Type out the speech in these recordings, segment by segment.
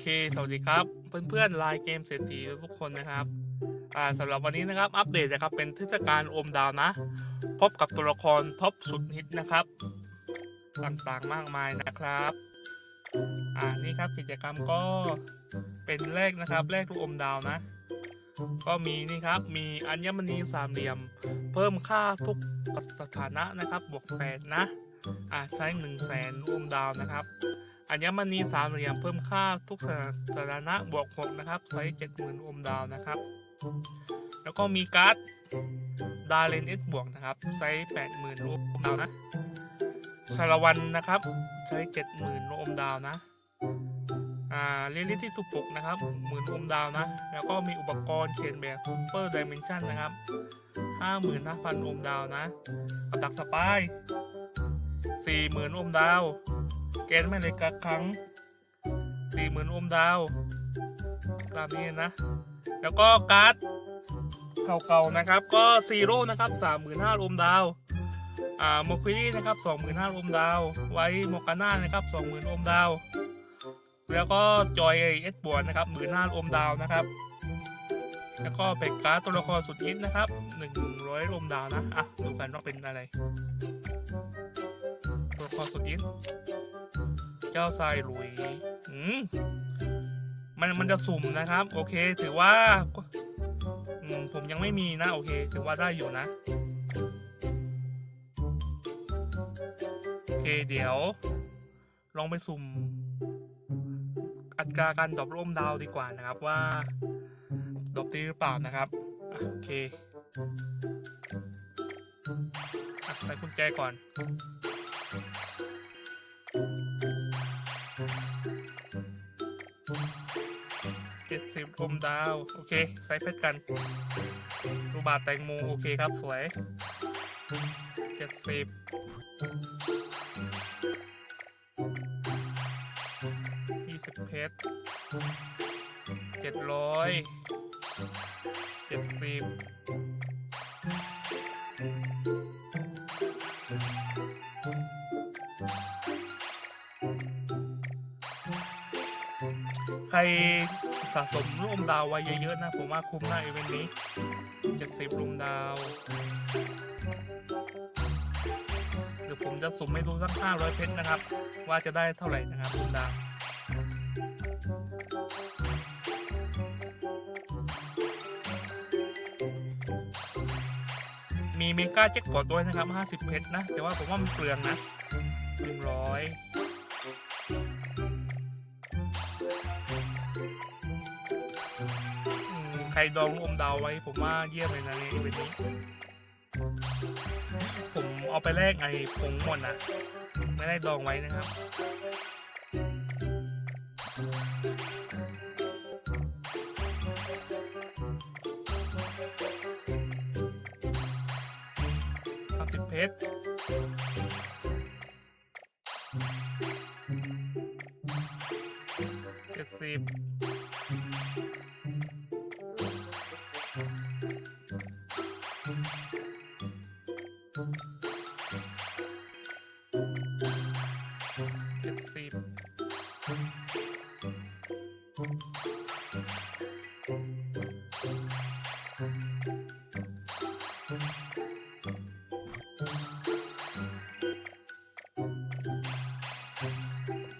เค สวัสดีครับ เพื่อนๆไลน์เกมเศรษฐีทุกคนนะครับ อ่าสำหรับวันนี้นะครับ อัปเดตนะครับ เป็นเทศกาลโอมดาวนะ พบกับตัวละครท็อปสุดฮิตนะครับ ต่างๆมากมายนะครับ อ่า นี่ครับกิจกรรมก็เป็นเลขนะครับเลขลูกอมดาวนะ ก็มีนี่ครับ มีอัญมณีสามเหลี่ยม เพิ่มค่าทุกสถานะนะครับ บวกแปดนะ อ่าใช้หนึ่งแสนอมดาวนะครับ อัญมณีสามเหลี่ยมเพิ่มค่าทุกสถานะบวกหกนะครับใช้เจ็ดหมื่นอมดาวนะครับ แล้วก็มีการ์ดดาเรนเอสบวกนะครับใช้แปดหมื่นอมดาวนะชาลวันนะครับใช้เจ็ดหมื่นอมดาวนะอ่าเรลิที่ถูกปลุกนะครับหมื่นอมดาวนะ แล้วก็มีอุปกรณ์เขียนแบบซูเปอร์ดิเมนชันนะครับห้าหมื่นห้าพันอมดาวนะกับดักสปายสี่หมื่นอมดาว เกณฑ์ไม่เลยกักครั้งสี่หมื่นอมดาวตามนี้นะ แล้วก็การ์ดเก่าๆนะครับ ก็ซีโร่นะครับสามหมื่นห้าอมดาวอ่าโมควิลี่นะครับสองหมื่นห้าอมดาว ไว้โมกาน่านะครับสองหมื่นอมดาว แล้วก็จอยเอสบวนะครับหมื่นห้าอมดาวนะครับแล้วก็เป็นการ์ดตัวละครสุดฮิตนะครับหนึ่งร้อยอมดาวนะ อะ ดูกันว่าเป็นอะไร ตัวละครสุดฮิต เจ้าทรายหลุยอืมมันมันจะสุ่มนะครับ โอเค ถือว่าอืมผมยังไม่มีนะโอเค ถือว่าได้อยู่นะ โอเคเดี๋ยว ลองไปสุ่ม อัตราการดรอปร่มดาวดีกว่านะครับว่าดรอปดีหรือเปล่านะครับอโอเคใส่กุญแจก่อน เจ็ดสิบอมดาว โอเค ใส่เพชรกันรูปบาทแตงโมโอเคครับ สวยเจ็ดสิบยี่สิบเพชรเจ็ดร้อยเจ็ดสิบใคร สะสมรูมดาวไว้เยอะๆนะ ผมว่าคุ้มหน้าอีเวนต์นี้เจ็ดสิบรูมดาวเดี๋ยวผมจะสุ่มให้ดูสัก500เพชรนะครับ ว่าจะได้เท่าไหร่นะครับคุณดาวมีเมกาแจ็คพอตด้วยนะครับ 50 เพชรนะ แต่ว่าผมว่ามันเปลืองนะ 100 รดองอมดาวไว้ผมว่าเยี่ยมเลยนะในอีเวนต์นี้ผมเอาไปแลกไอ้ผงหมดนะไม่ได้ดองไว้นะครับสามสิบเพชรเจ็ดสิบ เจ็ดสิบ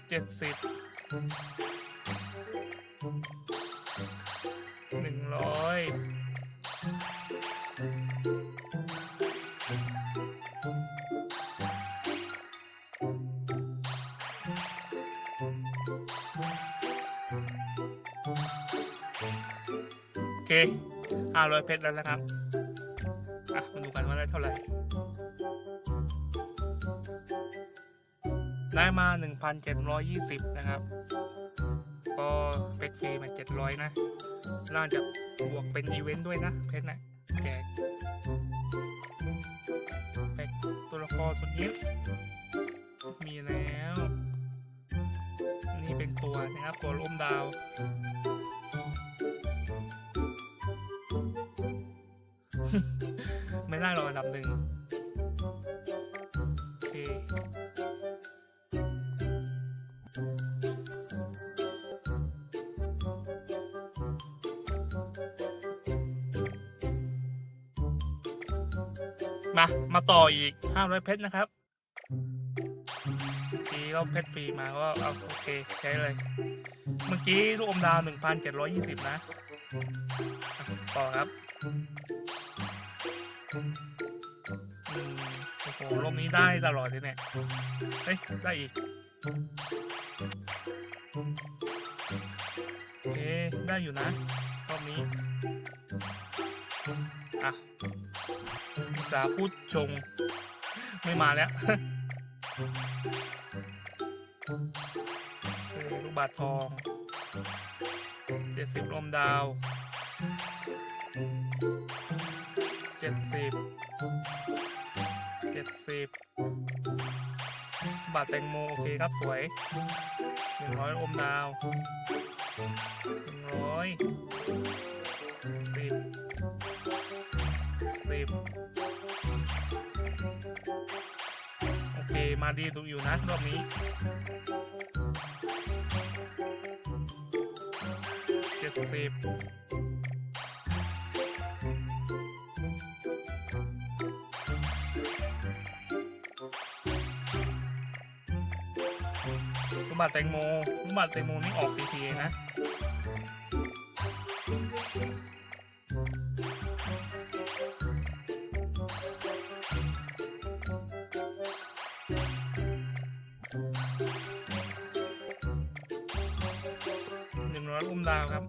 เจ็ดสิบ เคห้าร้อยเพชรแล้วนะครับ อะ มาดูกันว่าได้เท่าไหร่ ได้มา1,720นะครับ ก็เป็กฟรีมา700นะน่าจะบวกเป็นอีเวนต์ด้วยนะ เพชรนะแจกเป็กตัวละครสุดยิปมีแล้ว นี่เป็นตัวนะครับ ตัวร่มดาว ได้หรอกอันดับหนึ่งมา มาต่ออีกห้าร้อยเพชรนะครับเมื่อกี้เราเพชรฟรีมาก็เอาโอเคใช้เลย เมื่อกี้ลูกอมดาวหนึ่งพันเจ็ดร้อยยี่สิบนะ ต่อครับ ได้ตลอดเลยเนี่ยเฮ้ยได้อีกโอเคได้อยู่นะรอบนี้อะสาพูดชง ไม่มาแล้วลูกบาททองเจ็ดสิบลมดาวเจ็ดสิบ เจ็ดสิบบาทแตงโม โอเคครับสวยหนึ่งร้อยอมดาวหนึ่งร้อยสิบสิบโอเค มาดีดูอยู่นะรอบนี้เจ็ดสิบ บัติแตงโมสมบัติแตงโมนี่ออกทีๆนะหนึ่งร้อยอุ้มดาวครับ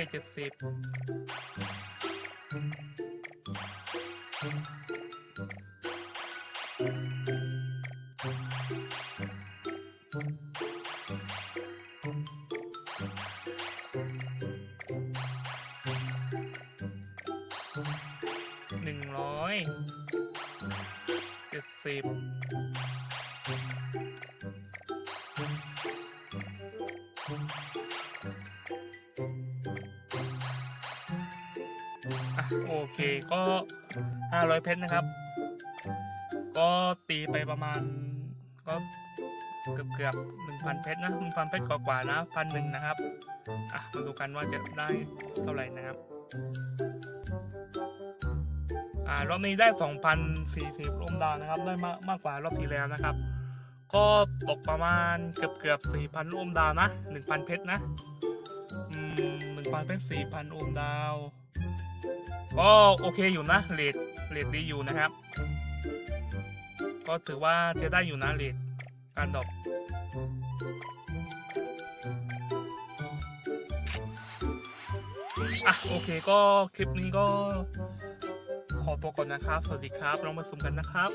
เจ็ดสิบหนึ่งร้อยเจ็ดสิบ โอเคก็ห้าร้อยเพชรนะครับ ก็ตีไปประมาณ ก็เกือบเกือบหนึ่งพันเพชรนะหนึ่งพันเพชรกว่าๆนะพันหนึ่งนะครับอะมาดูกันว่าจะได้เท่าไหร่นะครับอ่ารอบนี้ได้ 2,040รวมดาวนะครับ ได้มากมากกว่ารอบที่แล้วนะครับ ก็ตกประมาณเกือบเกือบ4,000รวมดาวนะ 1,000 เพชรนะ อืม1,000 เพชร4,000รวมดาว ก็โอเคอยู่นะเลดเลดดีอยู่นะครับ ก็ถือว่าจะได้อยู่นะเลดการดอกอะโอเคก็คลิปนี้ก็ขอตัวก่อนนะครับ สวัสดีครับลองมาสุ่มกันนะครับ